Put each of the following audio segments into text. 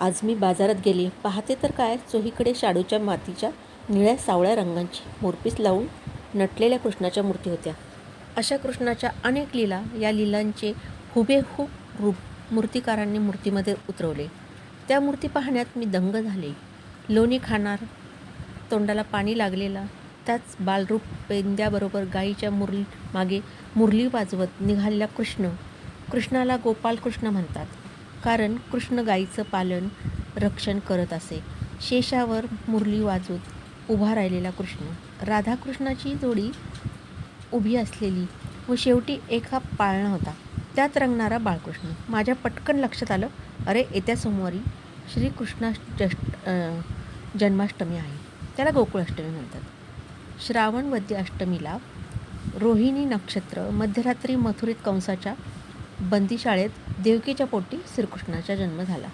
आज मी बाजारात गेले. पाहते तर काय? चोहीकडे शाडूच्या मातीच्या निळ्या सावळ्या रंगांची मोरपीस लावून नटलेल्या कृष्णाच्या मूर्ती होत्या. अशा कृष्णाच्या अनेक लीला या लीलांचे हुबेहूब रूप मूर्तिकारांनी मूर्तीमध्ये उतरवले. त्या मूर्ती पाहण्यात मी दंग झाले. लोणी खाणार तोंडाला पाणी लागलेला त्याच बालरूप पेंद्याबरोबर गाईच्या मुरली मागे मुरली वाजवत निघालेला कृष्ण कृष्णाला गोपाल कृष्ण म्हणतात. कारण कृष्ण गाईचं पालन रक्षण करत असे. शेषावर मुरली वाजवत उभा राहिलेला कृष्ण. राधाकृष्णाची जोडी उभी असलेली व शेवटी एका पाळणा होता. त्यात रंगणारा बाळकृष्ण. माझ्या पटकन लक्षात आलं अरे येत्या सोमवारी श्रीकृष्णा जष्ट जन्माष्टमी आहे. त्याला गोकुळाष्टमी म्हणतात. श्रावण वद्य अष्टमीला रोहिणी नक्षत्र मध्यरात्री मथुरीत कंसाच्या बंदीशाळेत देवकीच्या पोटी श्रीकृष्णाचा जन्म झाला.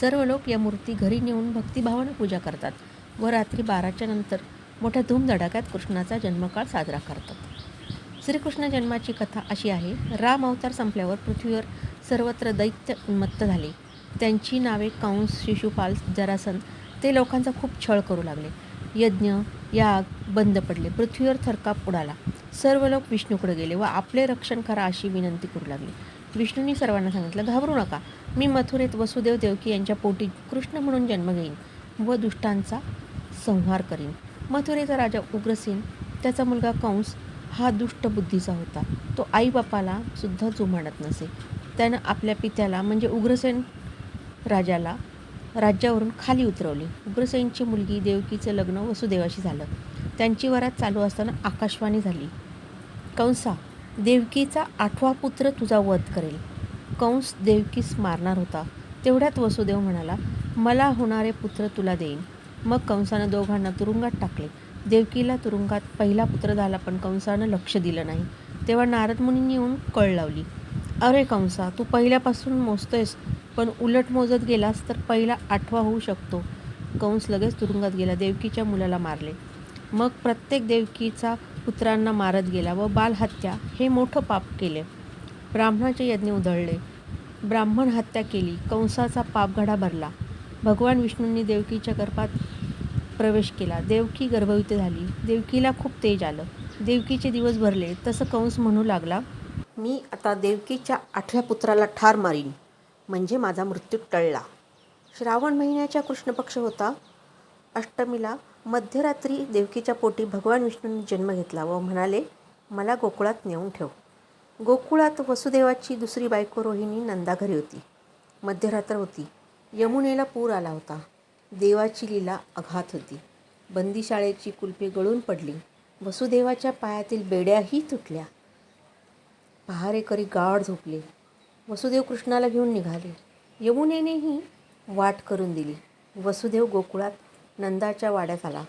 सर्व लोक या मूर्ती घरी नेऊन भक्तिभावानं पूजा करतात व रात्री बाराच्या नंतर मोठ्या धूमधडाक्यात कृष्णाचा जन्मकाळ साजरा करतात. श्रीकृष्ण जन्माची कथा अशी आहे राम अवतार संपल्यावर पृथ्वीवर सर्वत्र दैत्य उन्मत्त झाले. त्यांची नावे कंस शिशुपाल जरासन ते लोकांचा खूप छळ करू लागले. यज्ञ याग बंद पडले. पृथ्वीवर थरकाप उडाला. सर्व लोक विष्णूकडे गेले व आपले रक्षण करा अशी विनंती करू लागले. विष्णूंनी सर्वांना सांगितलं घाबरू नका. मी मथुरेत वसुदेव देवकी यांच्या पोटी कृष्ण म्हणून जन्म घेईन व दुष्टांचा संहार करीन. मथुरेचा राजा उग्रसेन त्याचा मुलगा कंस हा दुष्ट बुद्धीचा होता. तो आईबापाला सुद्धा जुमाडत नसे. त्यानं आपल्या पित्याला म्हणजे उग्रसेन राजाला राज्यावरून खाली उतरवले. उग्रसेनची मुलगी देवकीचं लग्न वसुदेवाशी झालं. त्यांची वरात चालू असताना आकाशवाणी झाली. कंसा देवकीचा आठवा पुत्र तुझा वध करेल. कंस देवकीस मारणार होता. तेवढ्यात वसुदेव म्हणाला मला होणारे पुत्र तुला देईन. मग कंसानं दोघांना तुरुंगात टाकले. देवकीला तुरुंगात पहिला पुत्र झाला पण कंसानं लक्ष दिलं नाही. तेव्हा नारद मुनींनी येऊन कळ लावली. अरे कंसा तू पहिल्यापासून मोजतोयस पण उलट मोजत गेलास तर पहिला आठवा होऊ शकतो. कंस लगेच तुरुंगात गेला. देवकीच्या मुलाला मारले. मग प्रत्येक देवकीचा पुत्रांना मारत गेला व बालहत्या हे मोठं पाप केले. ब्राह्मणाचे यज्ञ उधळले. ब्राह्मण हत्या केली. कंसाचा पापघडा भरला. भगवान विष्णूंनी देवकीच्या गर्भात प्रवेश केला. देवकी गर्भवती झाली. देवकीला खूप तेज आलं. देवकीचे दिवस भरले. तसं कंस म्हणू लागला मी आता देवकीच्या आठव्या पुत्राला ठार मारीन. म्हणजे माझा मृत्यू टळला. श्रावण महिन्याच्या कृष्णपक्ष होता. अष्टमीला मध्यरात्री देवकीच्या पोटी भगवान विष्णूंनी जन्म घेतला व म्हणाले मला गोकुळात नेऊन ठेव. गोकुळात वसुदेवाची दुसरी बायको रोहिणी नंदा घरी होती. मध्यरात्र होती. यमुनेला पूर आला होता. देवाची लीला अघात होती. बंदीशाळेची कुलपे गळून पडली. वसुदेवाच्या पायातील बेड्याही तुटल्या. पहारेकरी गाढ झोपले. वसुदेव कृष्णाला घेऊन निघाले. यमुनेनेही वाट करून दिली. वसुदेव गोकुळात नंदाच्या वाड्यात आला.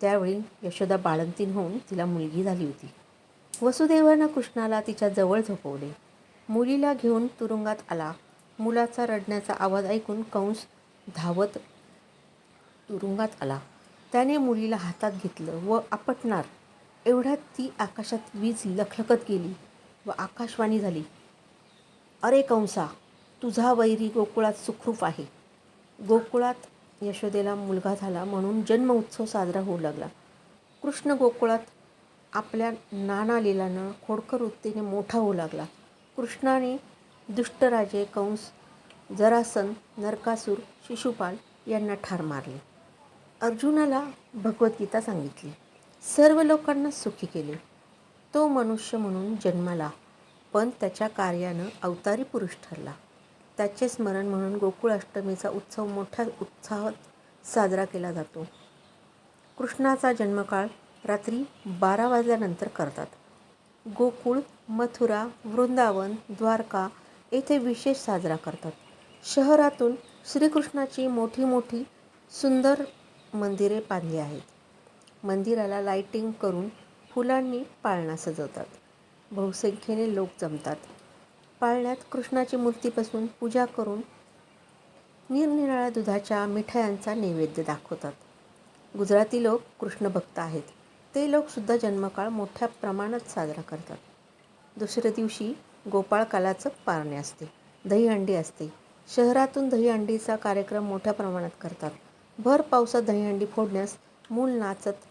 त्यावेळी यशोदा बाळंतीन होऊन तिला मुलगी झाली होती. वसुदेवानं कृष्णाला तिच्या जवळ झोपवले. मुलीला घेऊन तुरुंगात आला. मुलाचा रडण्याचा आवाज ऐकून कंस धावत तुरुंगात आला. त्याने मुलीला हातात घेतलं व आपटणार. एवढ्यात ती आकाशात वीज लखलखत गेली व आकाशवाणी झाली. अरे कंसा तुझा वैरी गोकुळात सुखरूप आहे. गोकुळात यशोदेला मुलगा झाला म्हणून जन्म उत्सव साजरा होऊ लागला. कृष्ण गोकुळात आपल्या नाना लिलानं खोडकर वृत्तीने मोठा होऊ लागला. कृष्णाने दुष्टराजे कंस जरासन नरकासूर शिशुपाल यांना ठार मारले. अर्जुनाला भगवद्गीता सांगितली. सर्व लोकांना सुखी केले. तो मनुष्य म्हणून जन्माला पण त्याच्या कार्यानं अवतारी पुरुष ठरला. त्याचे स्मरण म्हणून गोकुळाष्टमीचा उत्सव मोठ्या उत्साहात साजरा केला जातो. कृष्णाचा जन्मकाळ रात्री बारा वाजल्यानंतर करतात. गोकुळ मथुरा वृंदावन द्वारका येथे विशेष साजरा करतात. शहरातून श्रीकृष्णाची मोठी मोठी सुंदर मंदिरे बांधली आहेत. मंदिराला लाइटिंग करून फुलांनी पाळणा सजवतात. बहुसंख्येने लोक जमतात. पाळण्यात कृष्णाची मूर्ती बसून पूजा करून निरनिराळ्या दुधाच्या मिठायांचा नैवेद्य दाखवतात. गुजराती लोक कृष्णभक्त आहेत. ते लोकसुद्धा जन्मकाळ मोठ्या प्रमाणात साजरा करतात. दुसऱ्या दिवशी गोपाळकालाचं पारणे असते दहीहंडी असते. शहरातून दहीहंडीचा कार्यक्रम मोठ्या प्रमाणात करतात. भर पावसात दहीहंडी फोडण्यास मूल नाचत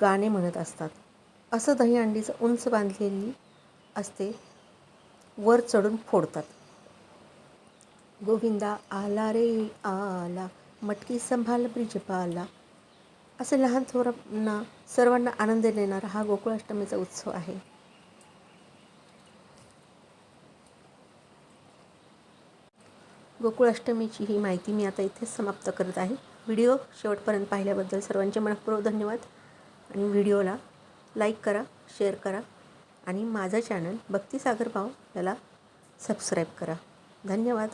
गाणे म्हणत असतात. असं दहीहंडीचं उंच बांधलेली असते वर चढून फोडतात. गोविंदा आला रे आला. मटकी संभाल ब्रिजपाला असे लहान थोरांना सर्वांना आनंद देणारा हा गोकुळाष्टमीचा उत्सव आहे. गोकुळाष्टमीची ही माहिती मी आता इथेच समाप्त करत आहे. व्हिडिओ शेवटपर्यंत पाहिल्याबद्दल सर्वांचे मनपूर्वक धन्यवाद. आणि व्हिडिओला लाईक करा शेअर करा. आणि माझं चॅनल भक्तीसागर भाव याला सबस्क्राईब करा. धन्यवाद.